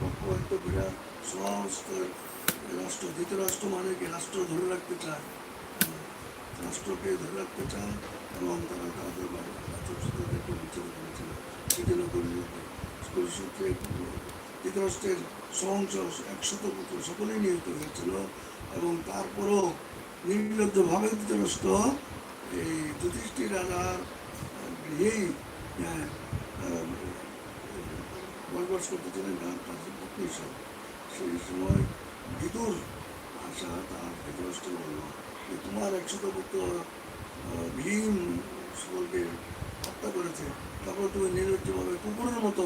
পক্ষপাত করে সমস্ত রাষ্ট্র ধৃতরাষ্ট্র মানে কি রাষ্ট্র ধরে রাখতে চায় রাষ্ট্রকে ধরে রাখতে চায় এবং তারা তাদের ছাত্রছাত্রীদেরকে বিচ্ছিন্ন করেছিল করে স্কুল সূত্রে ধৃতরাষ্ট্রের সহংস একশত পুত্র সকলেই নিহত হয়েছিল এবং তারপরও নির্লজ্জভাবে ধৃতরাষ্ট্র এই যুধিষ্ঠির রাজার গৃহেই বসবাস করতেছিলেন তার তার পত্নী সহ সেই সময় ভিতর আসা তার ধৃতরাষ্ট্র বলল যে তোমার একশত পুত্র ভীম সকলকে হত্যা করেছে তারপর তুমি নির্লজ্জভাবে কুকুরের মতো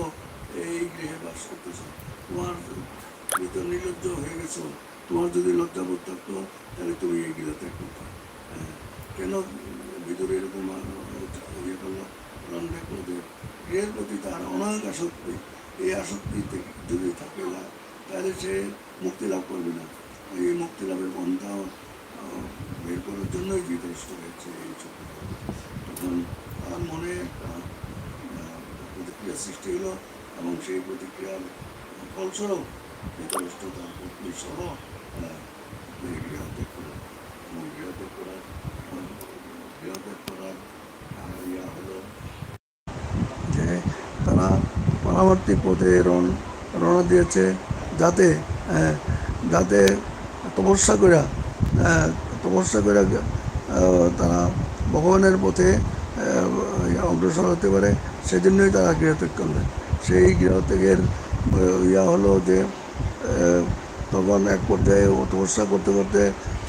এই গৃহে বাস করতেছ। তোমার তুমি তো নির্লজ্জ হয়ে গেছো। তোমার যদি লজ্জাবোধ থাকতো তাহলে তুমি এই গৃহ ত্যাগ করতে। হ্যাঁ, কেন ভিতরে এরকম ইয়ে করল কারণ দেখল যে গৃহের প্রতি তার অনায়ক আসক্তি এই আসক্তি থেকে যদি থাকে না তাহলে সে মুক্তি লাভ করবে না। এই মুক্তি লাভের পন্থা বের করার জন্যই বিধ্বস্ত হয়েছে এই চক্র তখন তার মনে একটা প্রতিক্রিয়া সৃষ্টি হলো এবং সেই প্রতিক্রিয়ার ফলস্বরূপ বিধ্বস্ত তার পত্নী সহ গৃহত্যাগ করল এবং গৃহত্যাগ করার গৃহত্যাগ করার ইয়া হলো যে তারা পরবর্তী পথে রণ রওনা দিয়েছে যাতে আহ, যাতে তপস্যা করে আহ, তপস্যা করে তারা ভগবানের পথে অগ্রসর হতে পারে সেজন্যই তারা গৃহত্যাগ করলেন সেই গৃহত্যাগের ইয়া হলো যে তখন এক পর্যায়ে তপস্যা করতে করতে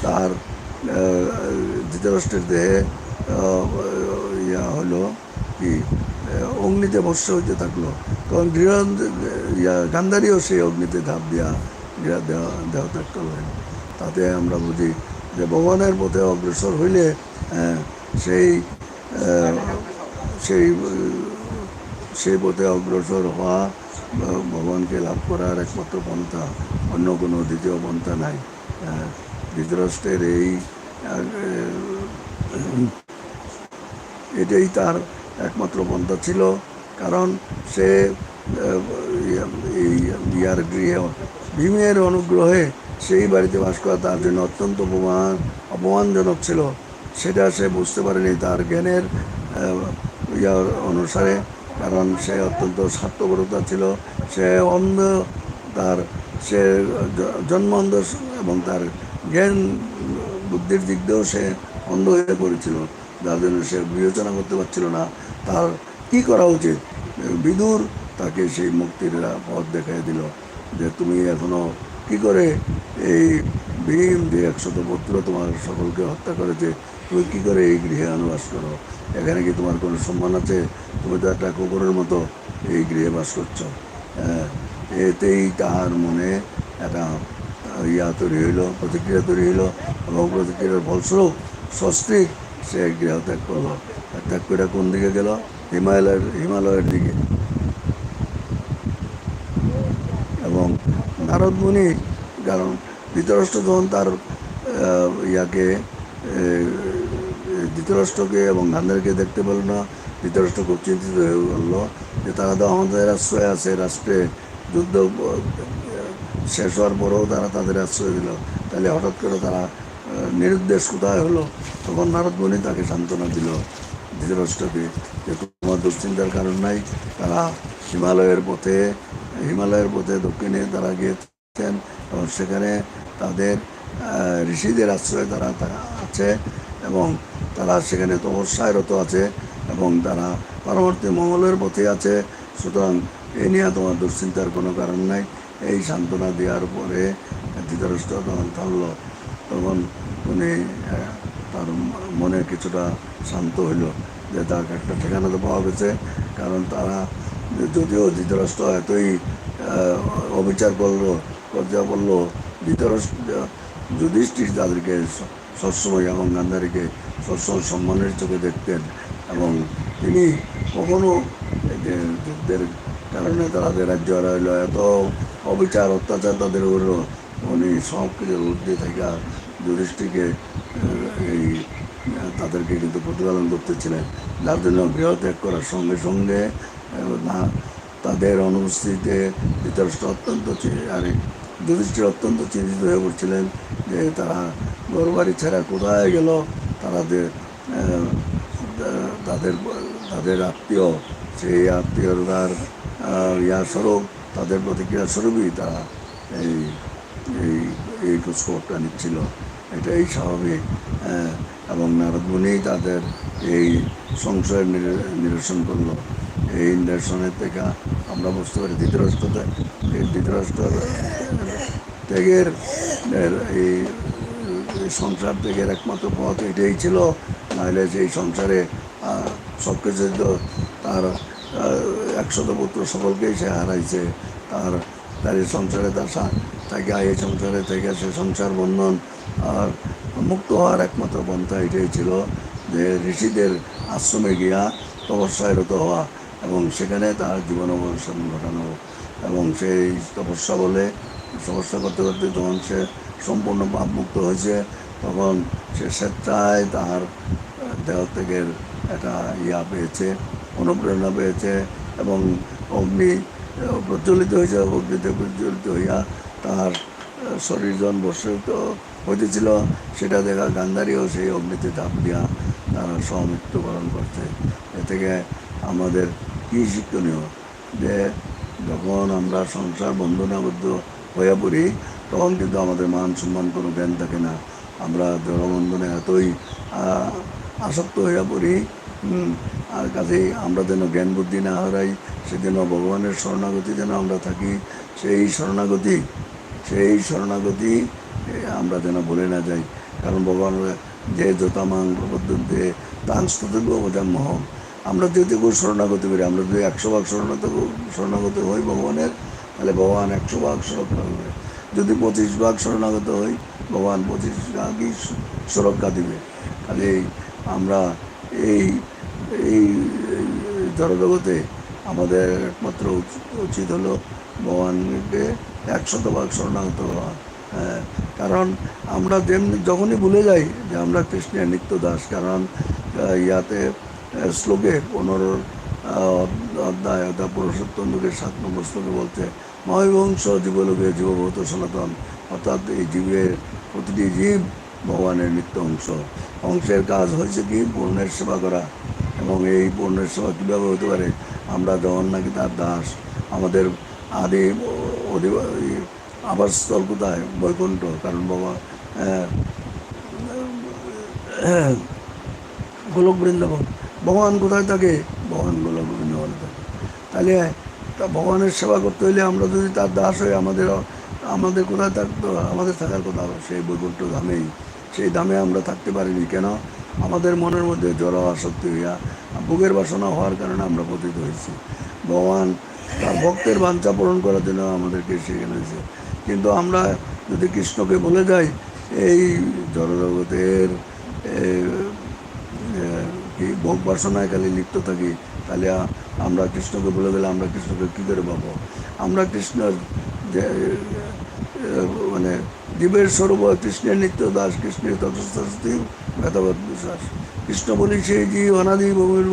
তার ধৃতরাষ্ট্রের দেহে ইয়া হলো কি অগ্নিতে ভস্য হইতে থাকল। গৃহ ইয়া গান্ধারীও সেই অগ্নিতে ধাপ দিয়া গৃহ দেহ দেহ ত্যাগ করলেন। তাতে আমরা বুঝি যে ভগবানের পথে অগ্রসর হইলে আহ, সেই সেই সেই পথে অগ্রসর হওয়া ভগবানকে লাভ করার একমাত্র পন্থা অন্য কোনো দ্বিতীয় পন্থা নাই। আহ, ধৃতরাষ্ট্রের এই এটাই তার একমাত্র পন্থা ছিল। কারণ সে ইয়ার গৃহে, ভীমের অনুগ্রহে সেই বাড়িতে বাস করা তার জন্য অত্যন্ত অপমান, অপমানজনক ছিল। সেটা সে বুঝতে পারেনি তার জ্ঞানের ইয়ার অনুসারে, কারণ সে অত্যন্ত স্বার্থপরতা ছিল। সে অন্ধ, তার, সে জ- জন্ম অন্ধ এবং তার জ্ঞান, বুদ্ধির দিক দিয়েও সে অন্ধ হয়ে পড়েছিল। যার জন্য সে বিবেচনা করতে পারছিল না। তার কি করা উচিত? বিদুর তাকে সেই মুক্তির পথ দেখাই দিল যে তুমি এখনও কি করে এই ভীম যে একশত পুত্র তোমার সকলকে হত্যা করেছে তুমি কি করে এই গৃহে অনুবাস করো? এখানে কি তোমার কোনো সম্মান আছে? তুমি তো একটা কুকুরের মতো এই গৃহে বাস করছ। হ্যাঁ, এতেই তাহার মনে একটা ইয়া তৈরি হইল প্রতিক্রিয়া তৈরি হইল এবং প্রতিক্রিয়ার ফলস্বরূপ সস্ত্রিক সে গৃহ ত্যাগ করল। ত্যাগ করে কোন দিকে গেল? হিমালয়ের হিমালয়ের দিকে। এবং নারদ মুনি কারণ ধৃতরাষ্ট্র যখন তার ইয়াকে ধৃতরাষ্ট্রকে এবং গান্ধারকে দেখতে পেল না, ধৃতরাষ্ট্র খুব চিন্তিত হয়ে গেল যে তারা তো আমাদের আশ্রয় আছে, রাষ্ট্রে যুদ্ধ শেষ হওয়ার পরেও তারা তাদের আশ্রয় দিল। তাহলে হঠাৎ করে তারা নিরুদ্দেশ কোথায় হলো? তখন নারদ মুনি তাকে সান্ত্বনা দিল ধৃতরাষ্ট্রকে দুশ্চিন্তার কারণ নাই। তারা হিমালয়ের পথে হিমালয়ের পথে দক্ষিণে তারা গিয়েছেন এবং সেখানে তাদের ঋষিদের আশ্রয়ে তারা আছে এবং তারা সেখানে তপস্যায় রত আছে এবং তারা পরবর্তী মঙ্গলের পথে আছে। সুতরাং এ নিয়ে তোমার দুশ্চিন্তার কোনো কারণ নাই। এই সান্ত্বনা দেওয়ার পরে ধৃতরাষ্ট্র তখন থামল তখন উনি তার মনে কিছুটা শান্ত হইল। যে তার একটা ঠিকানা তো পাওয়া গেছে, কারণ তারা যদিও ধৃতরাষ্ট্র এতই অবিচার করল করতে বলল ধৃতরাষ্ট্র, যুধিষ্ঠির তাদেরকে সবসময় এবং গান্ধারীকে সবসময় সম্মানের চোখে দেখতেন এবং তিনি কখনো যুদ্ধের কারণে তাদের রাজ্য হারাইল, এত অবিচার, অত্যাচার তাদের হলো, উনি সব কিছু ঊর্ধ্বে থেকে যুধিষ্ঠিকে এই তাদেরকে কিন্তু প্রতিপালন করতেছিলেন। যার জন্য গৃহত্যাগ করার সঙ্গে সঙ্গে তাদের অনুপস্থিতিতে ধৃতরাষ্ট্র অত্যন্ত আরে যুধিষ্ঠির অত্যন্ত চিন্তিত হয়ে পড়ছিলেন যে তারা ঘরবাড়ি ছাড়া কোথায় গেল? তারা তাদের তাদের আত্মীয়, সেই আত্মীয়তার ইয়া স্বরূপ, তাদের প্রতিক্রিয়া স্বরূপই তারা এই এই এই খোঁজখবরটা নিচ্ছিল। এটাই স্বাভাবিক এবং নারদমুনি তাদের এই সংশয়ের নিরসন করল। এই নিরসনের থেকে আমরা বুঝতে পারি ধৃতরাষ্ট্র এই ধৃতরাষ্ট্র ত্যাগের এই সংসার ত্যাগের একমাত্র পথ এটাই ছিল। নাহলে সেই সংসারে সব কিছু তার একশত পুত্র সকলকেই সে হারাইছে। তার তার সংসারে তার তাকে এই সংসারে থেকে সে সংসার বন্ধন। আর মুক্ত হওয়ার একমাত্র পন্থা এটাই ছিল যে ঋষিদের আশ্রমে গিয়া তপস্যায় রত হওয়া এবং সেখানে তার জীবন অবসান ঘটানো। এবং সেই তপস্যা বলে তপস্যা করতে করতে যখন সে সম্পূর্ণ পাপ মুক্ত হয়েছে, তখন সে স্বেচ্ছায় তাহার দেহ থেকে একটা ইয়া পেয়েছে, অনুপ্রেরণা পেয়েছে এবং অগ্নি প্রজ্বলিত হয়েছে অগ্নিতে প্রজ্বলিত হইয়া তার আহ, শরীর যখন বর্ষিত হইতেছিল। সেটা দেখা গান্ধারীও সেই অগ্নিতে ঝাঁপ দিয়া তারা সমৃত্যুবরণ করছে। এ থেকে আমাদের কী শিক্ষণীয় যে যখন আমরা সংসার বন্ধনে আবদ্ধ হয়ে পড়ি তখন কিন্তু আমাদের মান সম্মান কোনো জ্ঞান থাকে না। আমরা জড়বন্ধনে এতই আসক্ত হয়ে পড়ি আর কাজেই আমরা যেন জ্ঞান বুদ্ধি না হারাই সেজন্য ভগবানের শরণাগতি যেন আমরা থাকি সেই শরণাগতি সেই শরণাগতি আমরা যেন ভুলে না যাই। কারণ ভগবান যে যতামাং প্রবদ্ধতে তাং স্ততজ্ঞ বোঝাম্য আমরা যদি যেটুকু শরণাগতি করি আমরা যদি একশো ভাগ শরণাগত শরণাগত হই ভগবানের, তাহলে ভগবান একশো ভাগ সুরক্ষা করবে যদি পঁচিশ ভাগ শরণাগত হই, ভগবান পঁচিশ ভাগই সুরক্ষা দিবে। কাজে আমরা এই এই জড়জগতে আমাদের একমাত্র উচ- উচিত হলো ভগবানকে একশত ভাগ শরণাগত হওয়া। হ্যাঁ, কারণ আমরা যেমনি যখনই ভুলে যাই যে আমরা কৃষ্ণের নিত্য দাস কারণ ইয়াতে শ্লোকে পনেরো অধ্যায় অর্থাৎ পুরুষোত্তম যুগের সাত নম্বর শ্লোকে বলছে মহাবংশ জীবলোকে জীবভূত সনাতন অর্থাৎ এই জীবের প্রতিটি জীব ভগবানের নিত্য অংশ। অংশের কাজ হয়েছে কি? পূর্ণের সেবা করা। এবং এই পূর্ণের সেবা কীভাবে হতে পারে? আমরা যখন নাকি তার দাস আমাদের আদি আবাসস্থল কোথায়? বৈকুণ্ঠ। কারণ বাবা গোলক বৃন্দাবন। ভগবান কোথায় থাকে? ভগবান গোলক বৃন্দাবনে থাকে। তাহলে, তা ভগবানের সেবা করতে হইলে আমরা যদি তার দাস হই, আমাদের আমাদের কোথায় থাকতো আমাদের থাকার কথা সেই বৈকুণ্ঠ ধামেই। সেই ধামে আমরা থাকতে পারিনি। কেন? আমাদের মনের মধ্যে জড় আসক্তি হইয়া, ভোগের বাসনা হওয়ার কারণে আমরা পতিত হয়েছি। ভগবান ভক্তের বাঞ্ছা পূরণ করার জন্য আমাদেরকে হয়েছে কিন্তু আমরা যদি কৃষ্ণকে বলে যাই এই এ, কি ভোগ বাসনায় খালি লিপ্ত থাকি তাহলে আমরা কৃষ্ণকে বলে গেলে আমরা কৃষ্ণকে কী করে পাবো? আমরা কৃষ্ণের মানে জীবের স্বরূপ কৃষ্ণের নিত্য দাস কৃষ্ণের তথস্তি ভেদাবাদ বিশ্বাস কৃষ্ণ বলি সেই জীব অনাদি ভূমির্ভ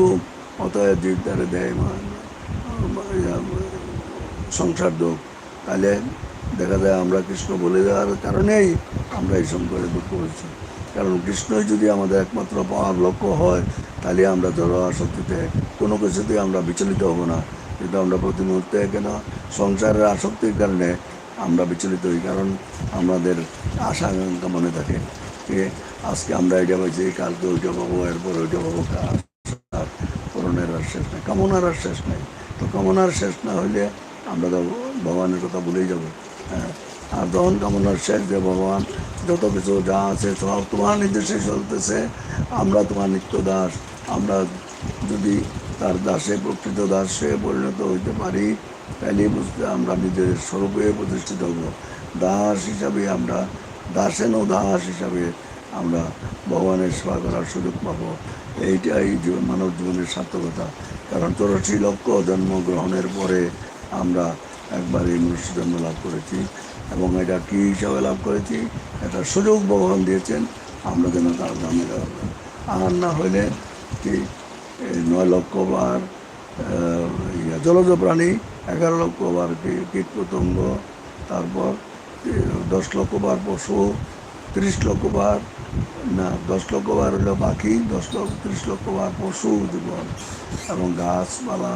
অতএব জীব তারে দেয় মা- মা- ইয়া, সংসার দুঃখ, তাহলে দেখা যায় আমরা কৃষ্ণ বলে দেওয়ার কারণেই আমরা এই সংসারে দুঃখ হয়েছি কারণ কৃষ্ণই যদি আমাদের একমাত্র পাওয়ার লক্ষ্য হয়, তাহলে আমরা জড় আসক্তিতে কোনো কিছুতেই আমরা বিচলিত হব না। কিন্তু আমরা প্রতি মুহূর্তে কেন? সংসারের আসক্তির কারণে আমরা বিচলিত হই, কারণ আমাদের আশা আকাঙ্ক্ষা মনে থাকে যে আজকে আমরা এটা পাইছি, কালকে ওইটা পাবো, এরপর ওইটা পাবো পূরণের আর শেষ নাই, কামনার আর শেষ নাই। তো কামনার শেষ না হইলে আমরা তো ভগবানের কথা ভুলেই যাব। হ্যাঁ। আর যখন কামনার শেষ যে ভগবান, যত কিছু যা আছে সব তোমার নির্দেশে চলতেছে। আমরা তোমার নিত্য দাস। আমরা যদি তার দাসে প্রকৃত দাসে পরিণত হইতে পারি তাহলে বুঝতে আমরা নিজের স্বরূপে প্রতিষ্ঠিত হব। দাস হিসাবে আমরা, দাসেন ও দাস হিসাবে আমরা ভগবানের সেবা করার সুযোগ পাবো। এইটাই মানব জীবনের সার্থকতা। কারণ চৌরাশি লক্ষ জন্মগ্রহণের পরে আমরা একবার এই মনুষ্য লাভ করেছি এবং এটা কী হিসাবে লাভ করেছি এটা সুযোগ ভগবান দিয়েছেন, আমরা যেন তার দামে আর না হইলে কি নয় লক্ষ বার জলজ প্রাণী, এগারো লক্ষ বার কীট পতঙ্গ, তারপর দশ লক্ষ বার পশু, তিরিশ লক্ষ বার, না, দশ লক্ষ বার হলো পাখি, দশ লক্ষ তিরিশ লক্ষ বার পশু, জীবন, এবং গাছপালা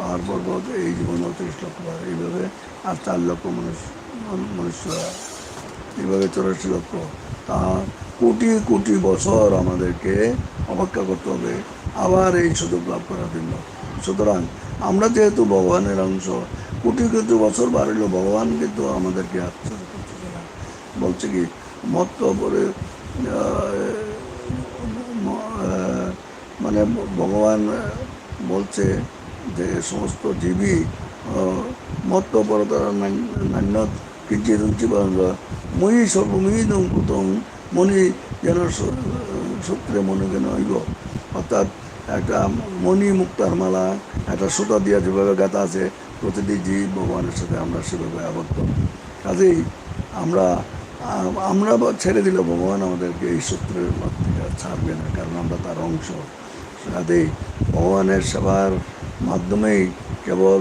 পাহাড় পর্বত এই জীবনও তিরিশ লক্ষ এইভাবে আর চার লক্ষ মনুষ্য মনুষ্য এইভাবে চৌরাশি লক্ষ। তা কোটি কোটি বছর আমাদেরকে অপেক্ষা করতে হবে, আবার এই সুযোগ লাভ করার জন্য। সুতরাং আমরা যেহেতু ভগবানের অংশ, কোটি কোটি বছর বাড়িল, ভগবান কিন্তু আমাদেরকে আশ্চর্য করতেছে না। বলছে কি মত্ত পরে মানে ভগবান বলছে যে সমস্ত জীবী মত্ত পরতর নান্য কিঞ্চিত মই সর্বমিদং কুতং, মণি যেন সূত্রে মনে যেন হইব। অর্থাৎ একটা মণি মুক্তার মালা একটা সুতা দিয়া যেভাবে গাঁথা আছে, প্রতিটি জীব ভগবানের সাথে আমরা সেভাবে আবদ্ধ। কাজেই আমরা আমরা ছেড়ে দিলে ভগবান আমাদেরকে এই সূত্রের আর ছাড়বে না, কারণ আমরা তার অংশ। কাজেই ভগবানের সেবার মাধ্যমেই কেবল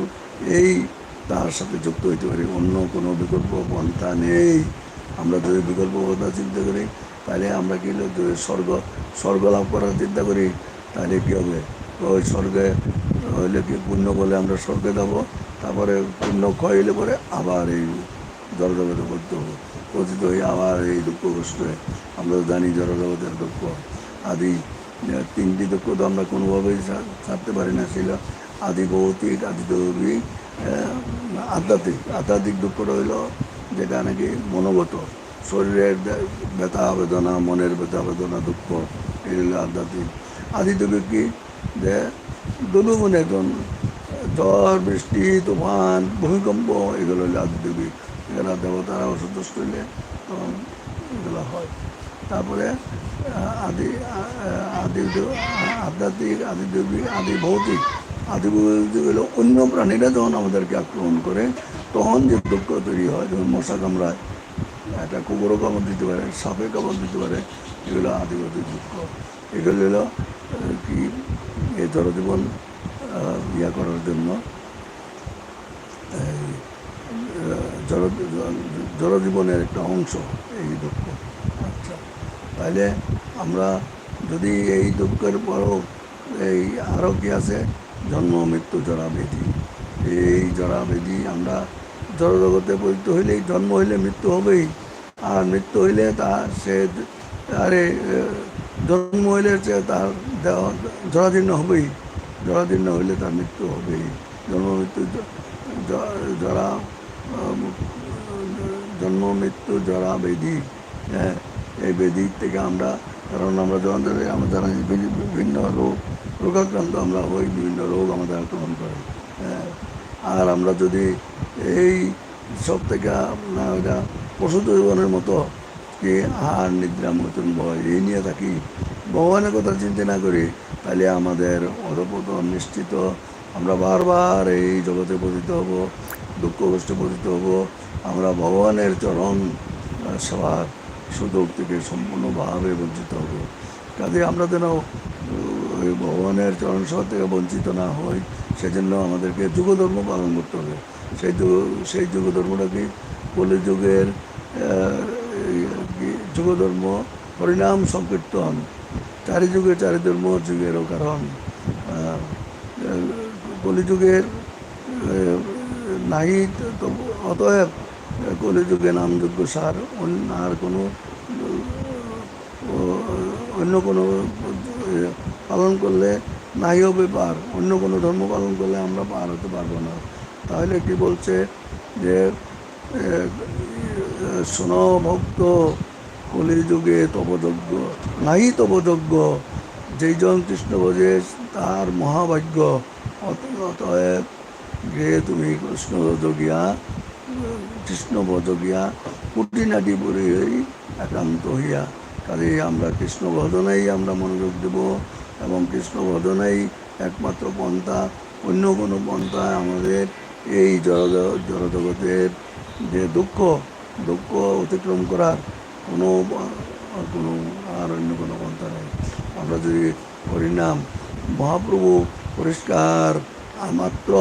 এই তার সাথে যুক্ত হইতে পারি। অন্য কোনো বিকল্প পন্থা নেই। আমরা যদি বিকল্প পন্থা চিন্তা করি, তাহলে আমরা কি স্বর্গ স্বর্গ লাভ করার চিন্তা করি, তাহলে কী হবে? ওই স্বর্গে হইলে কি পুণ্য বলে আমরা স্বর্গে যাব? তারপরে পুণ্য ক্ষয় হইলে পরে আবার এই জড়জগতে করতে হবে। পতিত হয়ে আবার এই দুঃখ কষ্টে। আমরা জানি জড়জগতের দুঃখ। আদি তিনটি দুঃখ তো আমরা কোনোভাবেই ছাড়তে পারি না ছিল আদি ভৌতিক আদি দৈবিক আধ্যাত্মিক। আধ্যাত্মিক দুঃখটা হইল যেটা নাকি মনোগত। শরীরের ব্যথা, বেদনা, মনের ব্যথা, বেদনা, দুঃখ এগুলো আধ্যাত্মিক। আদি দৈবিক কি? যে দুলুমন একজন, ঝড়, বৃষ্টি, তুফান, ভূমিকম্প, এগুলো হইলে আদিদেবী এগুলো দেবতারা অসন্তুষ্ট হইলে তখন এগুলো হয়। তারপরে আদি আদি আধ্যাত্মিক আদি দেবী আদি ভৌতিক আদি ভৌতিক হলো অন্য প্রাণীরা যখন আমাদেরকে আক্রমণ করে তখন যে দুঃখ তৈরি হয় যেমন মশা কামড়ায় একটা কুকুরও কামড় দিতে পারে সাপে কামড় দিতে পারে এগুলো আদিবাসী দুঃখ এগুলো হলো কি এই জনজীবন ইয়া করার জন্য এই, জড় একটা অংশ এই দুঃখ আচ্ছা তাহলে আমরা যদি এই দুঃখের পরও এই আরও কি আছে জন্ম, মৃত্যু জরা ব্যাধি এই জরা ব্যাধি আমরা জড়জগতে পরিচিত হইলেই জন্ম হইলে মৃত্যু হবেই। আর মৃত্যু হইলে তা সে আরে জন্ম হইলে সে তার জরাজীর্ণ হবেই। জরাজীর্ণ হইলে তার মৃত্যু হবেই। জন্ম, মৃত্যু জরা জন্ম, মৃত্যু জরা ব্যাধি হ্যাঁ এই ব্যাধি থেকে আমরা, কারণ আমরা যখন আমরা বিভি- বিভিন্ন রোগ রোগাক্রান্ত, আমরা হই বিভিন্ন রোগ আমাদের আক্রমণ করে। হ্যাঁ আর আমরা যদি এই সব থেকে আপনার ওইটা পশু জীবনের মতো কি আহার, নিদ্রা মতন ভয়, এই নিয়ে থাকি, ভগবানের কথা চিন্তা না করি, তাহলে আমাদের অধপতন নিশ্চিত। আমরা বারবার এই জগতে পতিত হব দুঃখ কষ্টে পতিত হব। আমরা ভগবানের চরণ সেবার সুযোগ থেকে সম্পূর্ণভাবে বঞ্চিত হব। কাজে আমরা যেন আহ, ওই ভগবানের চরণ সেবা থেকে বঞ্চিত না হই সেজন্য আমাদেরকে যুগধর্ম পালন করতে হবে। সেই যুগ সেই যুগধর্মটা কি? কলিযুগের যুগধর্ম হরিনাম সংকীর্তন। চারি যুগে চারি ধর্ম যুগেরও কারণ কলিযুগের নাই অতএব কলিযুগে নামযোগ্য সার আর কোনো অন্য কোনো পালন করলে নাই হবে পার অন্য কোনো ধর্ম পালন করলে আমরা পার হতে পারব না। তাহলে কি বলছে যে শোন ভক্ত, কলিযুগে তপযজ্ঞ নাই তপযজ্ঞ যেইজন কৃষ্ণ বোঝে তার মহাভাগ্য অত- অতএব গৃহে তুমি কৃষ্ণ যোগিয়া, কৃষ্ণ ভজগিয়া কুটি নাটি পরি একান্ত হইয়া কাজে আমরা কৃষ্ণ ভজনেই আমরা মনোযোগ দেব। এবং কৃষ্ণ ভজনেই একমাত্র পন্থা, অন্য কোনো পন্থা আমাদের এই জড় জড়জগতের যে দুঃখ দুঃখ অতিক্রম করার কোনো কোনো, আর অন্য কোনো পন্থা নেই। আমরা যদি হরিনাম, মহাপ্রভু পরিষ্কার মাত্র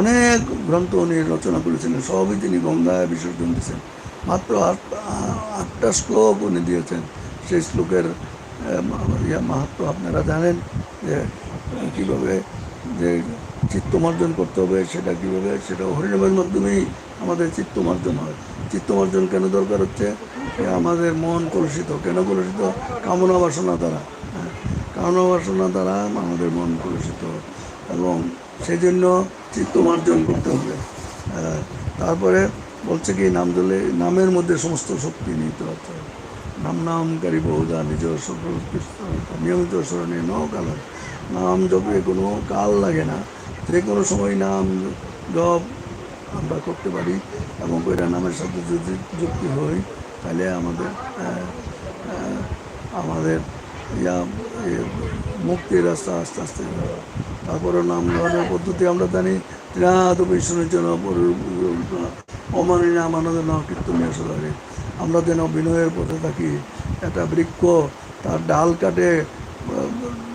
অনেক গ্রন্থ উনি রচনা করেছিলেন, সবই তিনি গঙ্গায় বিসর্জন দিয়েছেন। মাত্র আট আটটা শ্লোক উনি দিয়েছেন। সেই শ্লোকের মাহাত্ম আপনারা জানেন যে কীভাবে যে চিত্তমার্জন করতে হবে সেটা কীভাবে সেটা হরিনামের মাধ্যমেই আমাদের চিত্তমার্জন হয়। চিত্তমার্জন কেন দরকার হচ্ছে? আমাদের মন কলুষিত। কেন কলুষিত? কামনা বাসনা দ্বারা। হ্যাঁ, কামনা বাসনা দ্বারা আমাদের মন কলুষিত। এবং সেই জন্য চিত্তমার্জন করতে হবে। তারপরে বলছে কি নাম দিলে নামের মধ্যে সমস্ত শক্তি নিতে হচ্ছে নাম নামকারী বহুদা নিজ নিয়মিত স্মরণে ন কাল। নাম জপে কোনো কাল লাগে না যে কোনো সময় নাম জপ আমরা করতে পারি, এবং ওইটা নামের সাথে যদি যুক্তি হই তাহলে আমাদের আমাদের ইয়া মুক্তির রাস্তা আস্তে আস্তে। তারপরে নাম ধরনের পদ্ধতি আমরা জানি, ত্রিনাথ, বিষ্ণুর জন্য অমানি নাম আনন্দ নাম কীর্তনীয় সদারে আমরা যেন বিনয়ের পথে থাকি। একটা বৃক্ষ তার ডাল কাটে,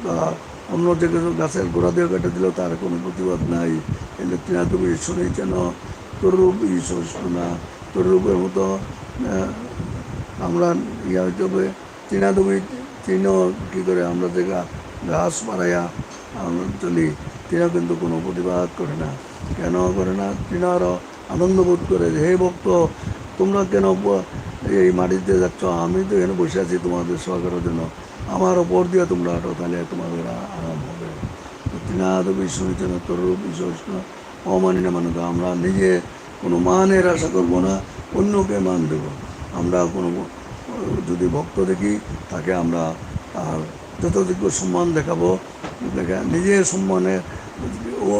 বা- অন্য যে গাছের গোড়া দিয়ে কেটে দিলেও তার কোনো প্রতিবাদ নাই। এলে ত্রিনাথ বিষ্ণুই যেন তরুপ ঈশ্বর না তরুপের মতো আমরা ইয়া হইতে হবে। তৃণাদবি তৃণ কী করে আমরা যে ঘাস মারাইয়া চলি তৃণ কিন্তু কোনো প্রতিবাদ করে না। কেন করে না? তৃণ আরও আনন্দ বোধ করে হে ভক্ত, তোমরা কেন এই মাটিতে যাচ্ছ, আমি তো এখানে বসে আছি তোমাদের সেবা করার জন্য। আমার ওপর দিয়ে তোমরা হাঁটো, তাহলে তোমাদের আরাম হবে। তৃণাদবি শুনেছেন তরুপ ঈশ্বর অমানি না মানে আমরা নিজে কোনো মানের আশা করব না, অন্যকে মান দেব। আমরা কোনো যদি ভক্ত দেখি, তাকে আমরা তার যতটুকু সম্মান দেখাবো। দেখা নিজের সম্মানে, ও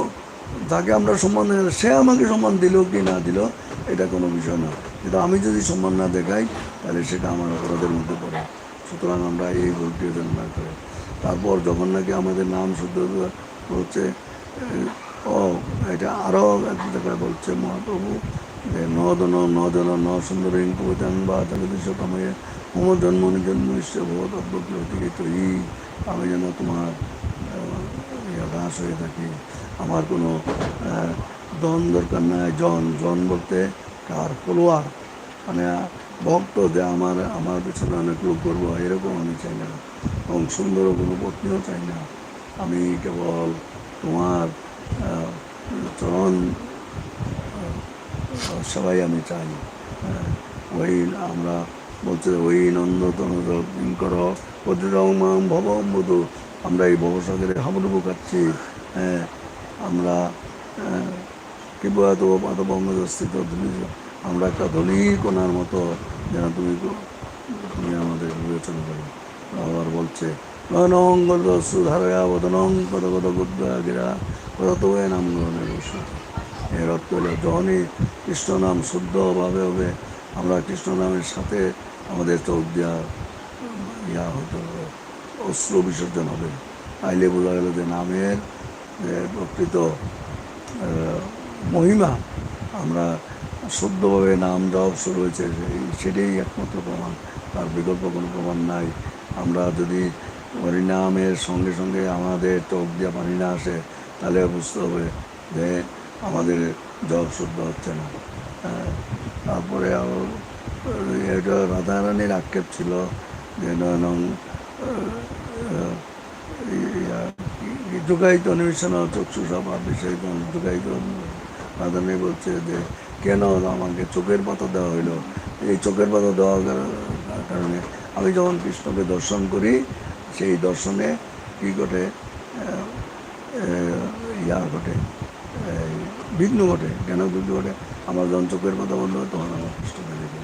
তাকে আমরা সম্মান সে আমাকে সম্মান দিল কি না দিল, এটা কোনো বিষয় না। কিন্তু আমি যদি সম্মান না দেখাই, তাহলে সেটা আমার অপরাধের মধ্যে পড়ে। সুতরাং আমরা এই ভুলটি যেন না করে। তারপর যখন নাকি আমাদের নাম শুদ্ধ হচ্ছে ও, এটা আরও এক জায়গায় বলছে, মহাপ্রভু, যে নদন নদন ন সুন্দর ইঙ্কুবচান বা জগদীশ কাময়ে মম জন্ম জন্ম এই আমি যেন তোমার দাস হয়ে থাকি। আমার কোনো দন দরকার নাই। জন জন বলতে কার ফলোয়ার মানে ভক্ত যে আমার আমার পেছনে অনেক লোক করব, এরকম আমি চাই না। এবং সুন্দর কোনো পত্নীও চাই না। আমি কেবল তোমার চরণ সবাই আমি চাই। ওই আমরা বলছে, ওই নন্দতন কিঙ্কর পতিরং মাম ভব আমরা এই ভবসাগরে হাবুডুবু খাচ্ছি। হ্যাঁ আমরা কিংবা তো পাতবঙ্গস্থিত আমরা একটা ধনির কোনার মতো যেন তুমি তুমি আমাদের বিবেচনা করো। আবার বলছে নয়নং সুধারয়া বদনং পদ পদ গিরা পদত নাম গ্রহণের বসু এর অর্থ হলো যখনই কৃষ্ণ নাম শুদ্ধভাবে হবে। আমরা কৃষ্ণ নামের সাথে আমাদের চোখ দেওয়া ইয়া হতে অশ্রু বিসর্জন হবে। তাইলে বোঝা গেল যে নামের প্রকৃত মহিমা। আমরা শুদ্ধভাবে নাম জপ শুরু হয়েছে। সেটাই একমাত্র প্রমাণ। তার বিকল্প কোনো প্রমাণ নাই। আমরা যদি হরিনামের সঙ্গে সঙ্গে আমাদের চোখ দিয়ে পানি না আসে তাহলে বুঝতে হবে যে আমাদের জব শুদ্ধ হচ্ছে না। হ্যাঁ, তারপরে এটা রাধারানীর আক্ষেপ ছিল যে নয়নং যোগাইত নিমিশন চক্ষু সব বিষয় যোগাইত রাধারানী বলছে যে, কেন আমাকে চোখের পাতা দেওয়া হইল? এই চোখের পাতা দেওয়ার কার- কারণে আমি যখন কৃষ্ণকে দর্শন করি, সেই দর্শনে কী ঘটে? ইয়া ঘটে। বিঘ্ন ঘটে। কেন বিঘ্ন ঘটে? আমার যখন চোখের কথা বলল, তখন আমার কৃষ্ণকে দেখে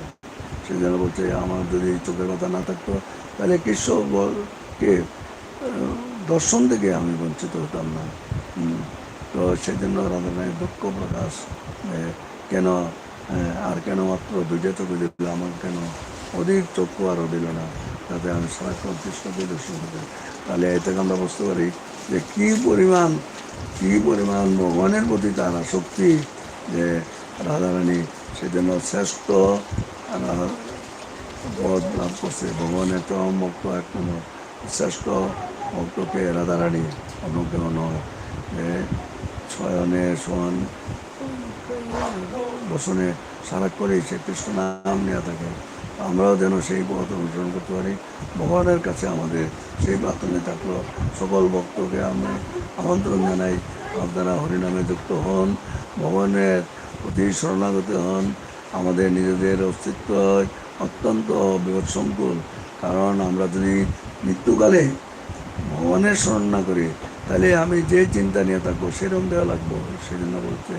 সেই জন্য বলছে, আমার যদি চোখের কথা না থাকতো, তাহলে কৃষ্ণ বল- কে? দর্শন থেকে আমি বঞ্চিত হতাম না। তো সেই জন্য রাধারানীর দুঃখ প্রকাশ কেন আর কেন মাত্র দুইটা চোখে দিল, আমার কেন অধিক চক্ষু আরও দিল না? যাতে আমি সারাক্ষণ কৃষ্ণকে দর্শন করতে তাহলে এ থেকে আমরা বুঝতে পারি যে কী পরিমাণ কী পরিমাণ ভগবানের প্রতি তার আসক্তি, যে রাধারানী সেজন্য শ্রেষ্ঠ পদ লাভ করছে। ভগবানের চরম ভক্ত এক শ্রেষ্ঠ ভক্তকে রাধারানী অন্য কেউ নয় ছয়নে সোয়ান। বসনে সারাক্ষণই সে কৃষ্ণ নাম নিয়ে থাকে। আমরাও যেন সেই পথ অনুসরণ করতে পারি। ভগবানের কাছে আমাদের সেই প্রার্থনায় থাকল। সকল ভক্তকে আমি আমন্ত্রণ জানাই। আপনারা হরিনামে যুক্ত হন। ভগবানের প্রতি শরণাগত হন। আমাদের নিজেদের অস্তিত্ব অত্যন্ত বিপদসংকুল। কারণ আমরা যদি মৃত্যুকালে ভগবানের স্মরণ না করি তাহলে আমি যে চিন্তা নিয়ে থাকব, সেরকম দেওয়া লাগবো। সেই জন্য বলছে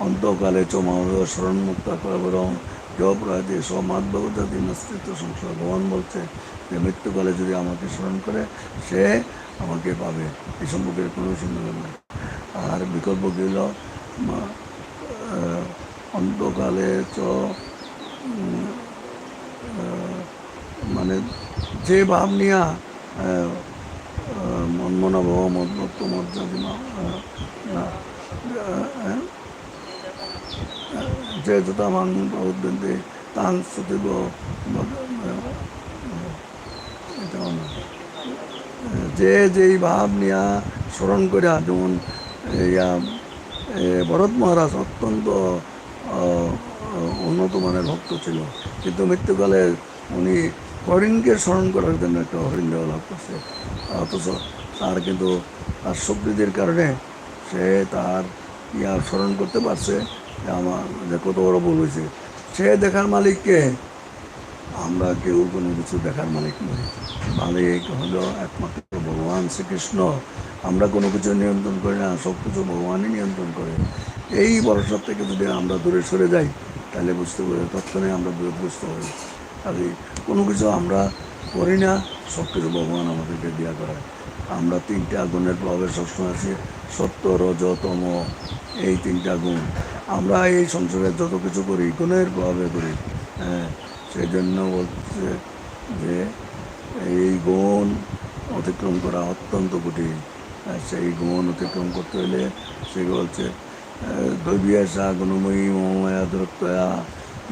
অন্তকালে চ মহাদেব স্মরণ মুক্ত করবরং জয়প্রায়তে সমাদ ভগবতী নাস্তিত্ব সংসার ভগবান বলছে, যে মৃত্যুকালে যদি আমাকে স্মরণ করে, সে আমাকে পাবে। এই সম্পর্কে কোনো সন্দেহ নেই। আর বিকল্প মা- অন্তকালে চ মানে যে ভাব নিয়া মনমনা ভব মত মর্যাদিমা যে যথা মাং প্রবদ্ধন্তে তাং স্তুতিব যে যেই ভাব নিয়া স্মরণ করে যেমন ইয়া ভরত মহারাজ অত্যন্ত উন্নত মানের ভক্ত ছিল। কিন্তু মৃত্যুকালে উনি হরিণকে স্মরণ করার জন্য একটা হরিণ লাভ করছে। অথচ তার কিন্তু তার শক্তিদের কারণে সে তার ইয়া স্মরণ করতে পারছে যে আমার যে কত বড় ভুল হয়েছে। সে দেখার মালিককে আমরা কেউ কোনো কিছু দেখার মালিক নই। মালিক হলো একমাত্র ভগবান শ্রীকৃষ্ণ। আমরা কোনো কিছু নিয়ন্ত্রণ করি না, সব কিছু ভগবানই নিয়ন্ত্রণ করে। এই ভরসার থেকে যদি আমরা দূরে সরে যাই, তাহলে বুঝতে পারি তৎক্ষণে আমরা বুঝতে পারি এই কোনো কিছু আমরা করি না, সব কিছু ভগবান আমাদেরকে দেওয়া করায় আমরা তিনটা গুণের প্রভাবে সবসময় আছি, সত্য, রজ, তম, এই তিনটা গুণ। আমরা এই সংসারে যত কিছু করি, গুণের প্রভাবে করি হ্যাঁ সেই জন্য বলছে যে এই গুণ অতিক্রম করা অত্যন্ত কঠিন। সেই গুণ অতিক্রম করতে হলে সে বলছে দৈবিয়াসা গুণময়ী মময়া দূরত্বয়া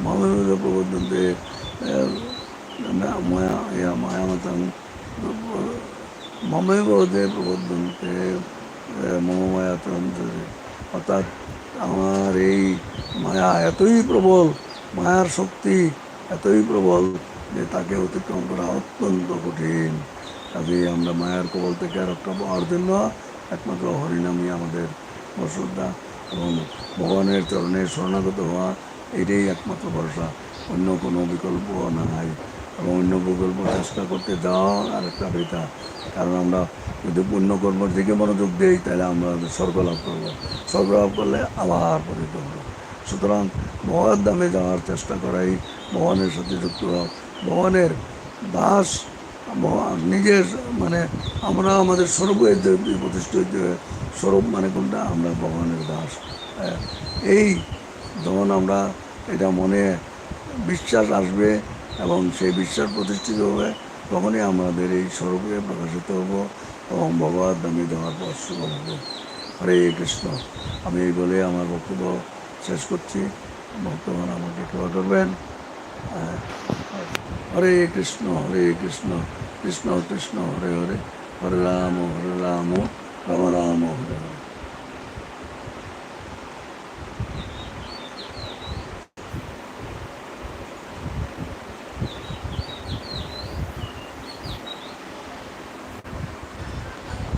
মমের প্রবর্তনতে মায়া ইয়া মায়ামতাং মমেব ওদের প্রবর্তনতে মমমায়া তন্ত্রে অর্থাৎ আমার এই মায়া এতই প্রবল মায়ার শক্তি এতই প্রবল যে তাকে অতিক্রম করা অত্যন্ত কঠিন কাজে আমরা মায়ার কবল থেকে রক্ষা পাওয়ার জন্য একমাত্র হরিনামই আমাদের বসুদ্ধা এবং ভগবানের চরণে শরণাগত হওয়া এটাই একমাত্র ভরসা অন্য কোনো বিকল্প নাই এবং অন্য বিকল্প চেষ্টা করতে যাওয়া আর একটা বৃথা কারণ আমরা যদি পুণ্য কর্মের দিকে মনোযোগ দিই, তাহলে আমরা স্বর্গ লাভ করব। স্বর্গ লাভ করলে আবার পরিত হব। সুতরাং ভগবান দামে যাওয়ার চেষ্টা করাই ভগবানের সাথে যুক্ত হওয়া ভগবানের দাস নিজের মানে আমরা আমাদের স্বরূপের যে প্রতিষ্ঠিত স্বরূপ মানে কোনটা? আমরা ভগবানের দাস। এই যখন আমরা এটা মনে বিশ্বাস আসবে এবং সেই বিশ্বাস প্রতিষ্ঠিত হবে, তখনই আমাদের এই স্বরূপে প্রকাশিত হব এবং ভগবান দামে যাওয়ার পর শুভ হবে। হরে কৃষ্ণ। আমি এই বলে আমার বক্তব্য শেষ করছি। ভক্তগণ আমাকে ক্ষমা করবেন। হরে কৃষ্ণ হরে কৃষ্ণ কৃষ্ণ কৃষ্ণ, হরে হরে হরে রাম হরে রাম।